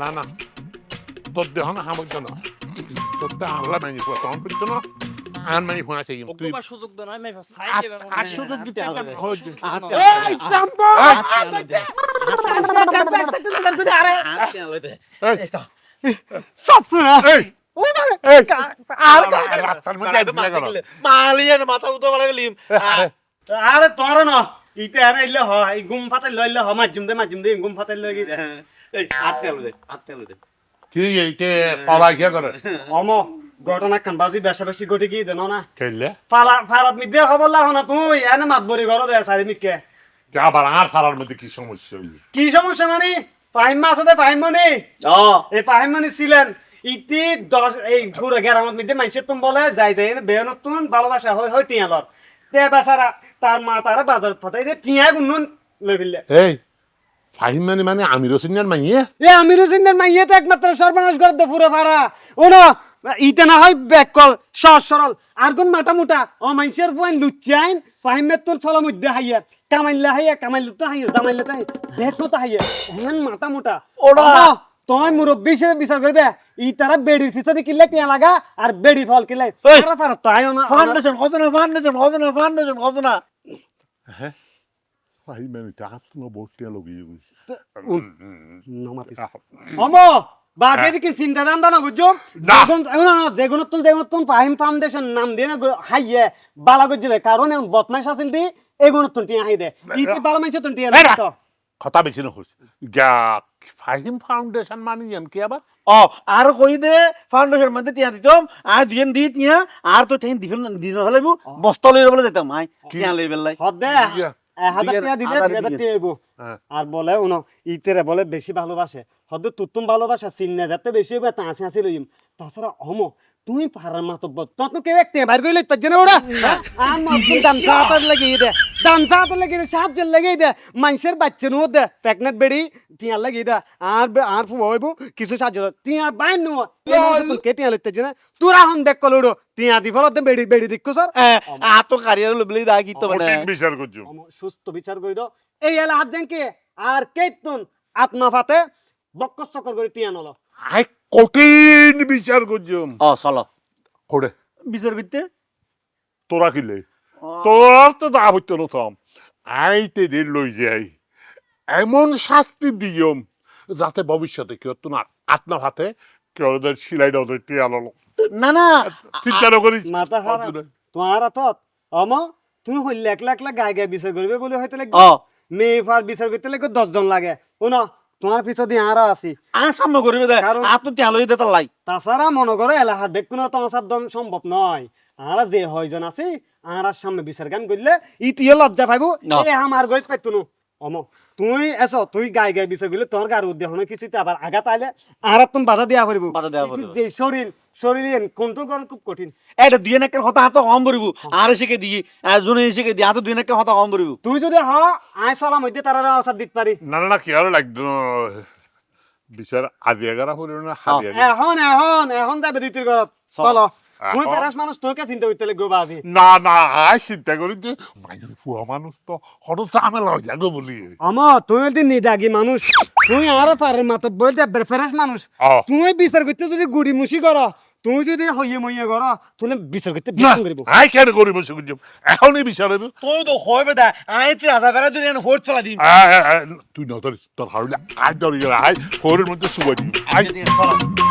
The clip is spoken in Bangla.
না না। তোর দেহ না আমার জন্য তোর তো আল্লাহ মাইনি ফুয়া তখন করতো না। আন মাইনি ফুয়া চাই তুই সুযোগ সুযোগ দিতে এই, সাসুরা এই, আর আরে, আরে তোর ন। ইতে আরে ইলে হ এই গুম ফাতে লইলে হ মাজিম দে মাজিম দে গুম ফাতে লই গি এই হাতে আলো দে হাতে আলো দে। কি এইতে পলাই কে করে? অম ঘটনা খান বাজি বেশা বেশি গটি কি দেন না? খেললে পালা ফারাত মি দে খবর লাহ না তুই এনে মাত বরি ঘর দে সারি মিকে আবার আর সারার মধ্যে কি সমস্যা হইল? কি সমস্যা মানে? পাহিম মাছ আছে পাহিম মানে ও এই পাহিম মানে ছিলেন ইতি দশ এই পুরো গ্রামের মধ্যে মানুষের তুমি বলে যাই যাই বেয়ে নতুন ভালোবাসা হয় হয় টিয়ালর তে বেচারা তার মা তারা বাজার ফটাই রে টিয়া গুনুন লই ফেললে এই ফাহিম মানে মানে আমির হোসেনের মাইয়ে? এ আমির হোসেনের মাইয়ে তো একমাত্র সর্বনাশ করে দে পুরো ভাড়া ও না ইতে না হয় ব্যাক কল সহজ সরল। আর কোন মাটা মোটা? ও মানুষের পয়েন্ট লুচ্চাইন ফাহিমের তোর চলা মধ্যে হাইয়া। কামাইলে হাইয়া কামাইলে তো হাইয়া জামাইলে তো হাইয়া দেশ তো হাইয়া। হেন মাটা মোটা। ওরা। ও, তোমার মুরব্বী হিসেবে বিচার করবে। ই তারা বেডির পিছনে কিনলে টিয়া লাগা আর বেডি ফল কিনলে। তারা পারত তো আয়ো না। ফাউন্ডেশন কত না ফাউন্ডেশন কত না ফাউন্ডেশন কত না হ্যাঁ। ফাহিম মানে টাকা তো বর্তিয়া লগিয়ে গেছে অমো বাদে দিকে চিন্তা দান্দা না বুঝছ না। না না তুমি পাহিম ফাউন্ডেশন নাম দিয়ে না হাইয়ে বালা গজিলে কারণ এমন বদমাইশ আছিল দি এগুলো তুমি টিয়া হাই দে। ইতি বালা মাইছ টিয়া না। কথা বেশি গা ফাহিম ফাউন্ডেশন মানে ইয়ান কি আবার? ও আর কই দে ফাউন্ডেশন মধ্যে টিয়া দিতাম আর দি টিয়া আর তো দিফেল দিন হলে বস্তা লই বলে যেতাম আই টিয়া লই বেলাই হদ। দে হাজার দিলে হাজার। হ্যাঁ। আর বলে উনো ইতেরে বলে বেশি ভালোবাসে হয়তো তুতুম ভালোবাসা চিন্না যাতে বেশি হবে তা হাসি হাসি লইম তাছাড়া অমো তুই পারার মাতব্য তত কেউ একটা বাইর করে লইতে পারছে না ওরা মাতুন দামসা হাতার লাগিয়ে দে দামসা হাতার লাগিয়ে দে সাহায্য লাগিয়ে দে মানুষের বাচ্চা নো দে প্যাকনেট বেড়ি টিয়া লাগিয়ে দে আর আর ফুয়া হইব কিছু সাহায্য টিয়া বাইন নো কে টিয়া লইতে না? তোরা হন দেখ কলুড়ো টিয়া দি ফলতে বেড়ি বেড়ি দেখছ স্যার। আর তো কারিয়ার দা কি তো মানে। বিচার করছ। সুস্থ বিচার করে দাও এই এলা হাত দেন কে আর কেতন আত্মা ফাতে বক্কর চক্কর করে টিয়া নল। আই কঠিন বিচার করছ ও চলো। করে। বিচার করতে? তোরা কিলে তোর তো দা হইতো নতাম আইতে রে লই যাই। এমন শাস্তি দিয়ম যাতে ভবিষ্যতে কেউ তোমার আত্মা হাতে কেউ ওদের সিলাইটা ওদের টিয়া ললো। না না। চিন্তা না করিস। মাথা খারাপ তোমার হাতত অম তুমি হইলে একলা একলা গায়ে গায়ে বিচার করবে বলে হয়তো লাগবে। ও মেয়ে ফার বিচার করতে লাগবে দশজন লাগে। শুনো তোমার পিছত দিয়ে আরা আছি। আর সামনে করবে দে। আর তো টিয়া লই দে তার লাই তাছাড়া মনে করো এলাহার বেকুন তোমার দম সম্ভব নয়। আরা যে হয়জন আছে আর সামনে বিচার গান করলে ইতিও লজ্জা পাইবো। এ আমার গরিব পাইতো নো অম তুই এসো তুই গায়ে গায়ে বিচার করলে তোর গার উদ্দেশ্য হনে কিছু আবার আঘাত আইলে আর তুমি বাধা দিয়া পারিব বাধা দেয়া পারিব। যে শরীর শরীর কন্ট্রোল করা খুব কঠিন। এটা দুই নাকের কথা হাত কম বরিব আর শিখে দি আর জনে শিখে দি আর দুই নাকের কথা কম বরিব তুই যদি হ আয় চলা মধ্যে তারা আসার দিতে পারি না না, কি আর লাগতো না। বিচার আজি এগারা হলো না এখন এখন এখন যাবে দ্বিতীয় ঘরত চলো। তুই? প্যারাস মানুষ তোকে চিন্তা করতে লাগবে বাজি। না না আই চিন্তা করি যে মাইনে ফুয়া মানুষ তো হঠাৎ ঝামেলা হয়ে যাবে বলি। আমা তুই যদি নিদাগি মানুষ তুই আর পারে মাত বলতে ফেরাস মানুষ ও। তুই বিচার করতে যদি গুড়ি মুসি কর তুই যদি হইয়ে মইয়ে কর তুই বিচার করতে বিচার করিব। আই কেন করি বসে করছি? এখনই বিচার হইব। তুই তো হইবে দা আই তে রাজা বেড়া দুই হোট চলা দিম তুই না ধরিস তোর হারলে আই ধরি আই ফোরের মধ্যে শুয়ে দিবি। আই চলো।